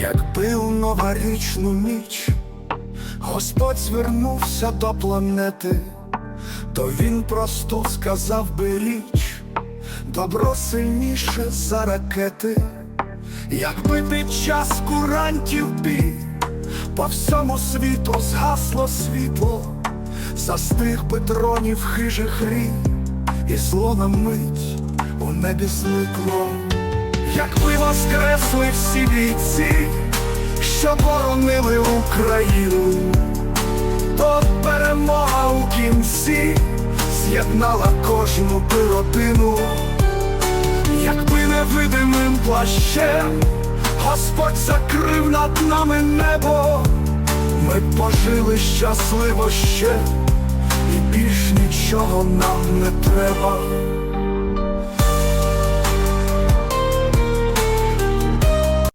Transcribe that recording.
Якби у новорічну ніч. Господь звернувся до планети, то він просто сказав би річ, добро сильніше за ракети, якби під час курантів бій по всьому світу згасло світло, застиг би дронів хижих рій, і зло на мить у небі зникло. Якби воскресли всі бійці, що боронили Україну, то перемога у кінці з'єднала кожну би родину, якби невидимим плащем Господь закрив над нами небо, ми пожили щасливо ще, і більш нічого нам не треба.